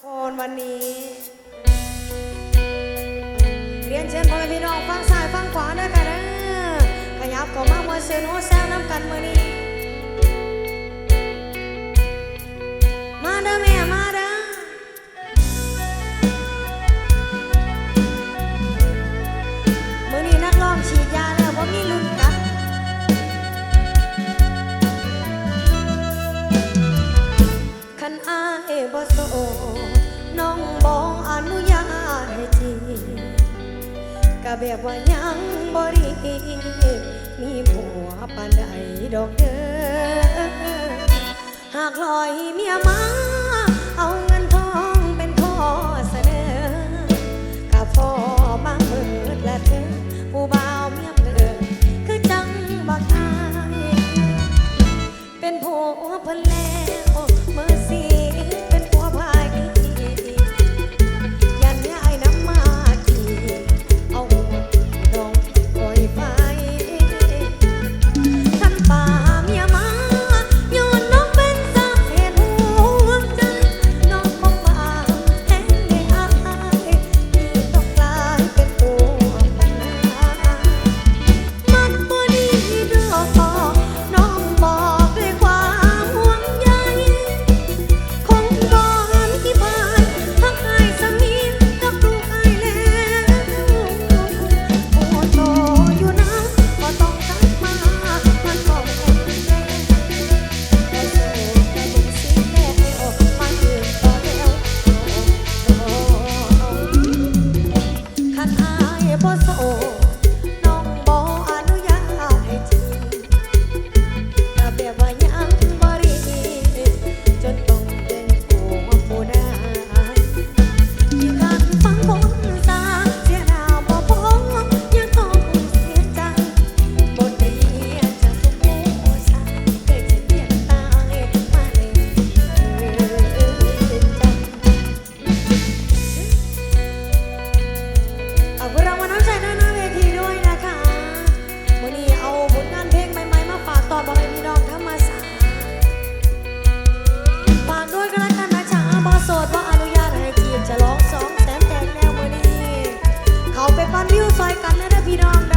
โฟนวันนี้ เรียนเชิญพ่อแม่พี่น้องฟังซ้ายฟังขวานะกันนะขยับก็มาเมื่อเซนโอแซงน้ำกันมือนี้ มาเด้อแม่มาเด้อมือนี้นักร้องฉีดยาแล้วว่ามีลุ้นกันคันอายบ่โส ก็แบบว่ายังบ่รีมีผัวปานใดดอกเด้อหากลอยเมียมาเอาเงิน ซอยกันนะเด้อพี่น้อง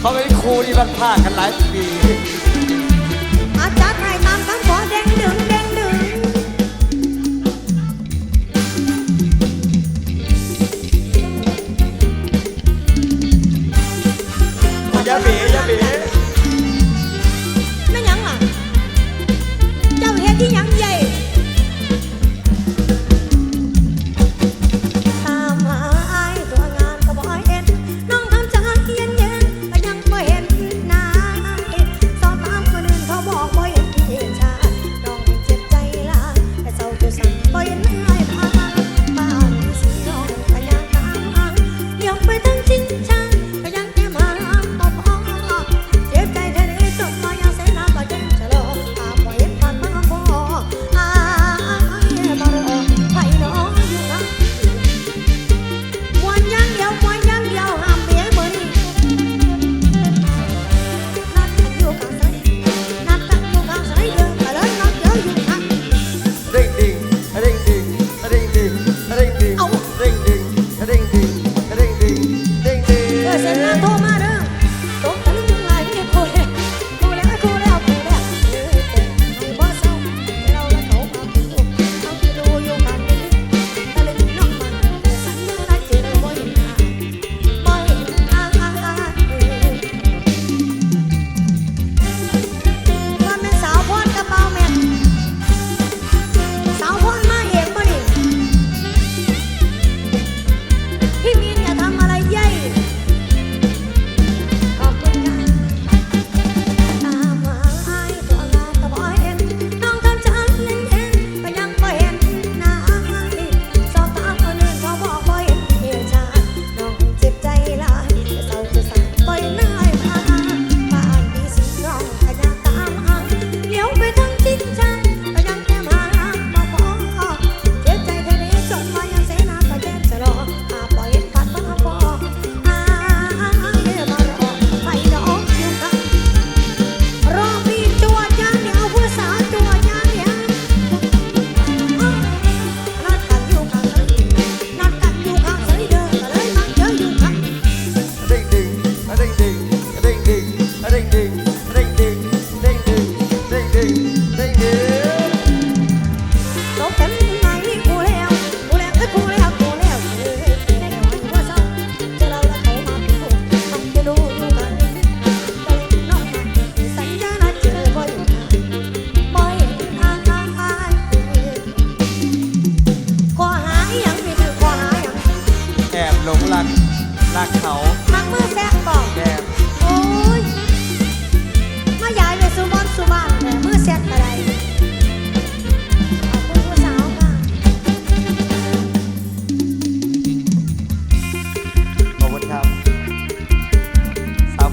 เขาเป็นครูที่บ้านภาคกันหลายปีอาจารย์ไห้ตามคำขอเด้งนึ่งเด้งนึ่งอาจาเบีย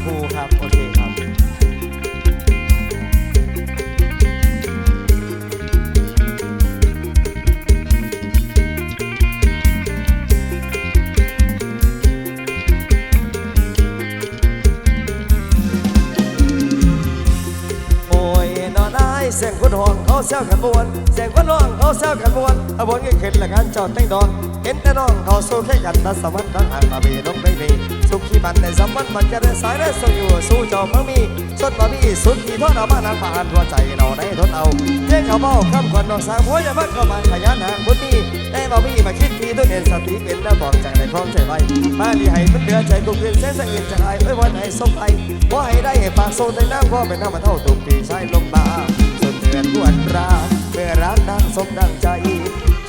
พูครับ โอเคครับเสียงคนห้อนเขาเศร้ากันบวนเสียงคนร้องเขาเศร้ากันบวนเอาบวนก็ขึ้นละกันจอดแต่งดอนเห็นแต่น้องเขาสู้แค่กันทัสวรรค์ทั้งหางตาเบียดลงไปนี่ สุขีบันในสมวันมันจะได้สายได้สู้อยู่สู้จอมเมื่อมีสุดบ่มีสุดที่ทอดเอามานั้นผ่านหัวใจเราได้ทนเอาเย่เขาเมาคำคนน้องสาวหัวย่าพักเข้ามาขยันหางบุญนี้ได้บ่มีมาคิดทีตัวเองสติเป็นแล้วบอกจากในพร้อมใจไว้มาดีให้มันเดือใจกูเกลียนเส้นสะอิดจากไอ้ไว้วันไหนสมไอ้ว่าให้ได้ฝากโซนในน้ำว่าเป็นน้ำมาเท่าตุกปีใช้ลงมาสุดเดือนปวดร้าเมื่อรักดังสมดังใจ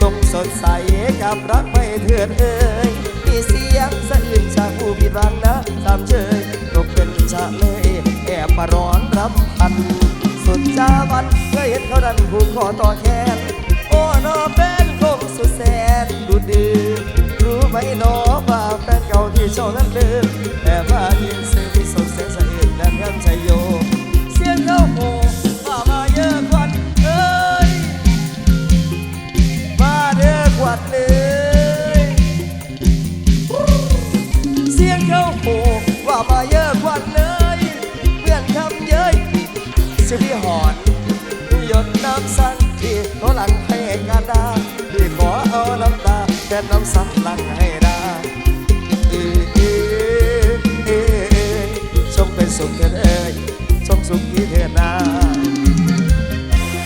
จงสดใสกับรักไม่เถื่อนเอ้ย เสียงสะอื้นชาผู้ผิดหวังนะตามเชยตกเป็นชะเลยแอบมาร้อนรับพัน สุดจาวันเคยเห็นเขาดันผูกคอต่อแขนโอ้นอเป็นคงสุดแสนดูดื้อรู้ไหมนอว่าแฟนเก่าที่ชอบนั้นเดิมแต่ นน้ำสำลักให้ได้ชงเป็นสุขเถิดเอ้ยชงสุขที่เถิดนา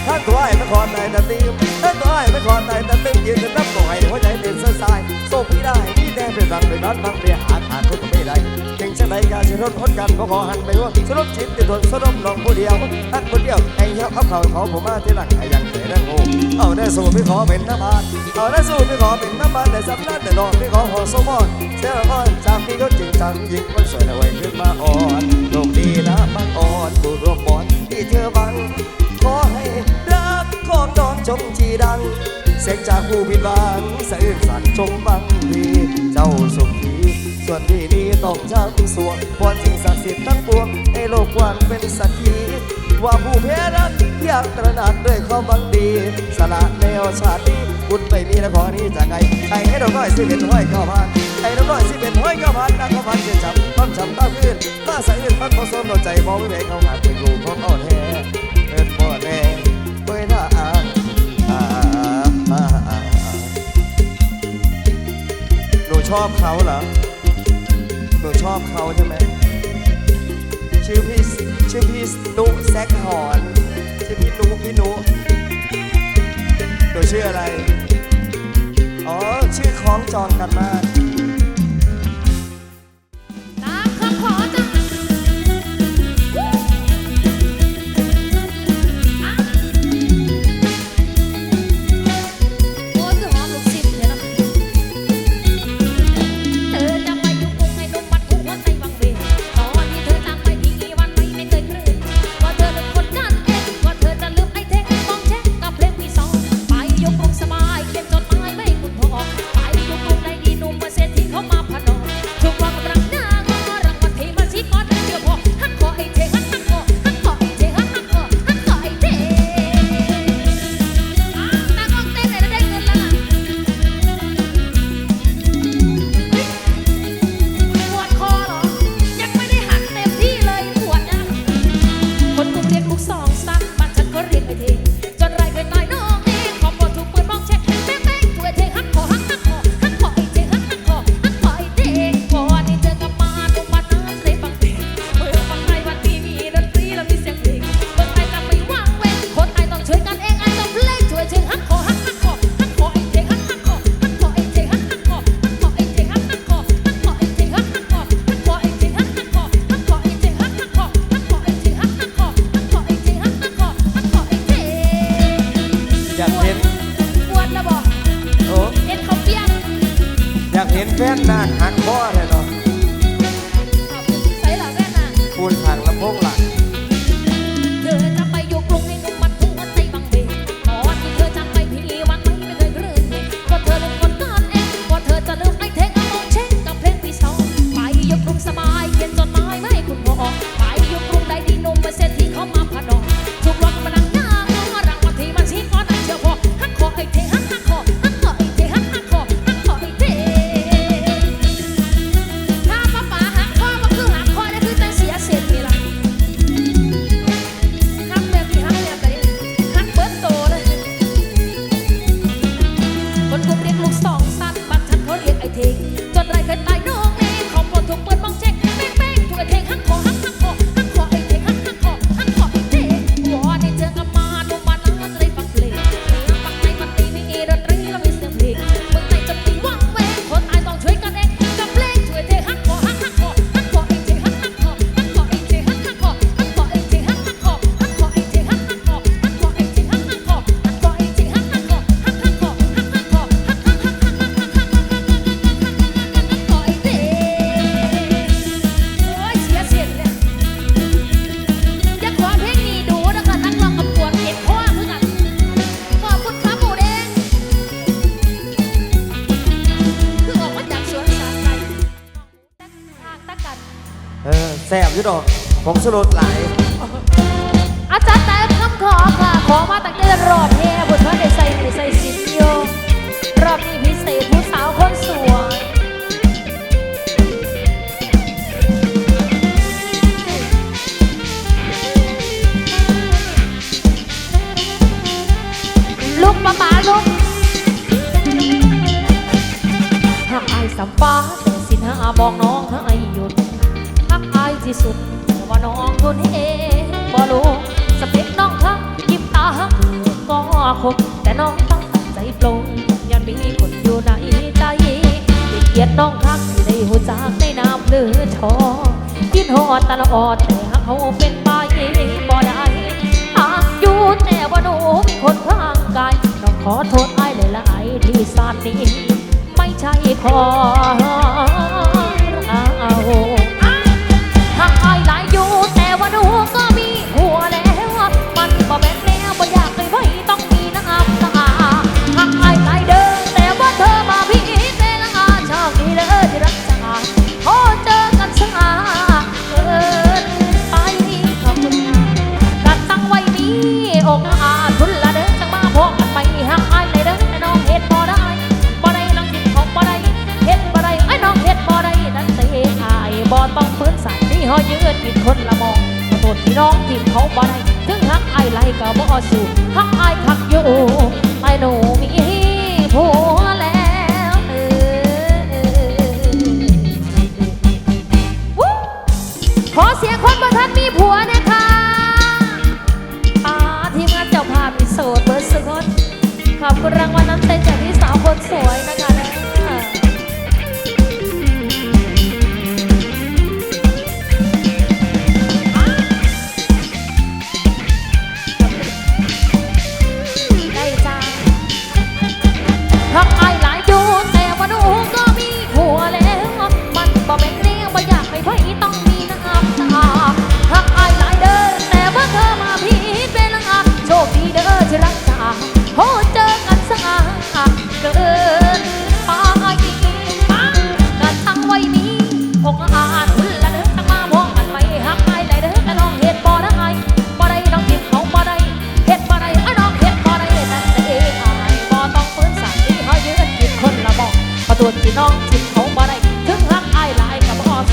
ถ้าตัวไอ้นครไหนตะติมถ้าตัวไอ้นครไหนตะติมยืนนับหน่อยหัวใจเต้นสายโศกที่ได้ที่แดงเป็นรังเป็นร้อนบางเรียหาทานก็ไม่ได้ ใดการชนรถอดกันก็ขอหันไปว่านรุปชิดติดทนสรุปลองผู้เดียวอันคนเดียวไอ้เหี้ยเขาเขาขอผมมาที่หลังไอ้ยังเสียนั่งหูเอาได้สู้ไม่ขอเป็นน้ำมันเอาได้สู้ไม่ขอเป็นน้ำมันแต่สำนักแต่นอนไม่ขอขอสมอนเสียก่อนจากพี่ก็จริงจังยิ่งมันสวยแนะไว้ขึ้นมาอ่อนโลกดีนะบังอ่อนผู้ร่วมบอลที่เธอบังขอให้รักของน้องจงจีดังเสียงจากผู้ผิดหวังสะอื้นสั่นจงบังดีเจ้าสุขีส่วนดี ต้องเจ้าคุณสวงบอสิ่งศักดิ์สิทธิ์ทั้งปวงในโลกวางเป็นสักขีว่าผู้แพ้นั้นอยากตระหนักด้วยความบังดี สละแนวชาตินี้คุณไม่มีนะขอนี้จะไงไอ้ให้เราน้อยสิเป็นห้อยก้าพันไอ้เราน้อยสิเป็นห้อยก้าพันนักเก้าพันเจ็บจำความจำตั้งขึ้นมาใส่อื้นพันพอสมเราใจมองไม่เห็เขาหาเป็นรูของอ่อนแอเป็นพ่อแม่เปิดหน้าอ่างอ่าหนูชอบเขาเหรอ หนูชอบเขาใช่ไหมชื่อพี่ชื่อพี่นุแซกหอนชื่อพี่นุพี่นุหนูชื่ออะไร อ๋อ ชื่อคล้องจองกันมาก คืออกของสโลดหลาย คบแต่น้องต้องตัดใจปลงยันมีคนอยู่ในใจติเกียดน้องรักที่ได้หูจากในน้ำเลือทองกินหอดตลอดแต่เขาเป็นไปบ่ได้หากอยู่แต่ว่าหนูมีคนข้างกายน้องขอโทษไอ้หลายๆที่สาดนี้ ไม่ใช่ขอ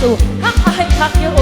sự hát hay khác nhau